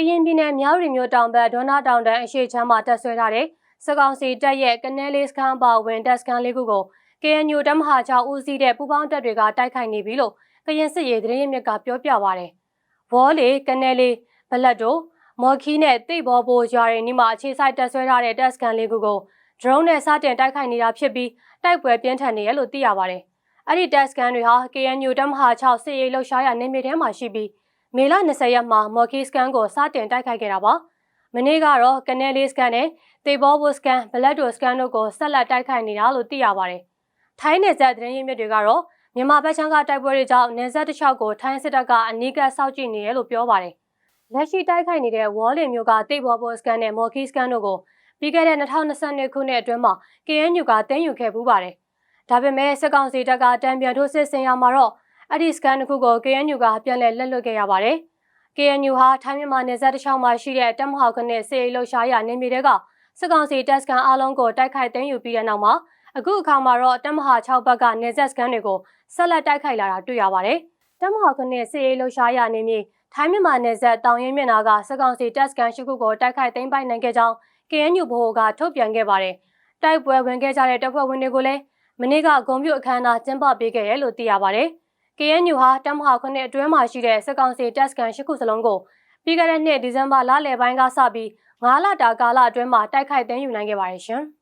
ကရင်ပြည်နယ်မြောက်ရီမြို့တောင်ဘက်ဒေါနာတောင်တန်းအရှိချမ်းမှာတက်ဆွဲထားတဲ့စကောင်စီတပ်ရဲ့ကနေလေးစခန်းပါဝင်တပ်စခန်းလေးခုကို KNU တမဟာ6ဦးစီးတဲ့ပူးပေါင်းတပ်တွေကတိုက်ခိုက်နေပြီလို့ကရင်စစ်ရေးသတင်းရင်းမြစ်ကပြောပြပါရယ်။ဝေါ်လီကနေလေးဘလက်တိုမော်ခီနဲ့တိတ်ဘောဘိုရွာတွေနီးမှာအခြေစိုက်တက်ဆွဲထားတဲ့တပ်စခန်းလေးခုကို drone နဲ့စတင်တိုက်ခိုက်နေတာဖြစ်ပြီးတိုက်ပွဲပြင်းထန်နေရလို့သိရပါတယ်။အဲ့ဒီတပ်စခန်းတွေဟာ KNU တမဟာ6စစ်ရေးလှုပ်ရှားရနေမြေထဲမှာရှိပြီး မေလ20ရက်မှာမော်ကီစကန်ကိုစတင်တိုက်ခိုက်ခဲ့တာပါ။မနေ့ကတော့ကနေလေးစကန်နဲ့တေဘောဘုစကန်ဘလက်ဒိုစကန်တို့ကိုဆက်လက်တိုက်ခိုက်နေတာလို့သိရပါတယ်။ထိုင်းနယ်စပ်သတင်းရင်းမြစ်တွေကတော့မြန်မာဘက်ချမ်းကတိုက်ပွဲတွေကြောင့်နယ်စပ်တစ်လျှောက်ကိုထိုင်းစစ်တပ်ကအနီးကပ်စောင့်ကြည့်နေရလို့ပြောပါတယ်။လက်ရှိတိုက်ခိုက်နေတဲ့ဝေါ်လင်မျိုးကတေဘောဘုစကန်နဲ့မော်ကီစကန်တို့ကိုပြီးခဲ့တဲ့2022ခုနှစ်အတွင်းမှာ KNU ကတင်းယူခဲ့ပူးပါတယ်။ဒါပေမဲ့စစ်ကောင်စီတပ်ကတံပြန်ထိုးစစ်ဆင်ရမှာတော့ အဲ့ဒီစကန်တစ်ခုကို KNU ကပြန်လည်လက်လွတ်ခဲ့ရပါတယ်။ KNU ဟာထိုင်းမြန်မာနယ်စပ်တစ်လျှောက်မှာရှိတဲ့တပ်မဟာခနဲ့စစ်ရေးလှုပ်ရှားရနေမြေတွေကစစ်ကောင်စီတပ်စကန်အလုံးကိုတိုက်ခိုက်သိမ်းယူပြီးတဲ့နောက်မှာအခုအခါမှာတော့တပ်မဟာ6ဘက်ကနေဆက်စကန်တွေကိုဆက်လက်တိုက်ခိုက်လာတာတွေ့ရပါတယ်။တပ်မဟာခနဲ့စစ်ရေးလှုပ်ရှားရနေမြေထိုင်းမြန်မာနယ်စပ်တောင်ရင်မျက်နှာကစစ်ကောင်စီတပ်စကန်ရှိခုကိုတိုက်ခိုက်သိမ်းပိုက်နိုင်ခဲ့ကြောင်း KNU ဗဟိုကထုတ်ပြန်ခဲ့ပါတယ်။တိုက်ပွဲဝင်ခဲ့ကြတဲ့တပ်ဖွဲ့ဝင်တွေကိုလည်းမနေ့ကဂုံပြူအခမ်းအနားကျင်းပပေးခဲ့ရလို့သိရပါတယ်။ KNU ဟာတမဟာခုနှစ်အတွင်းမှာရှိတဲ့စစ်ကောင်စီတပ်စကန်ရှိခုစလုံးကိုပြီးခဲ့တဲ့နှစ်ဒီဇင်ဘာလလယ်ပိုင်းကစပြီး9လတာကာလအတွင်းမှာတိုက်ခိုက်သိမ်းယူနိုင်ခဲ့ပါတယ်ရှင်။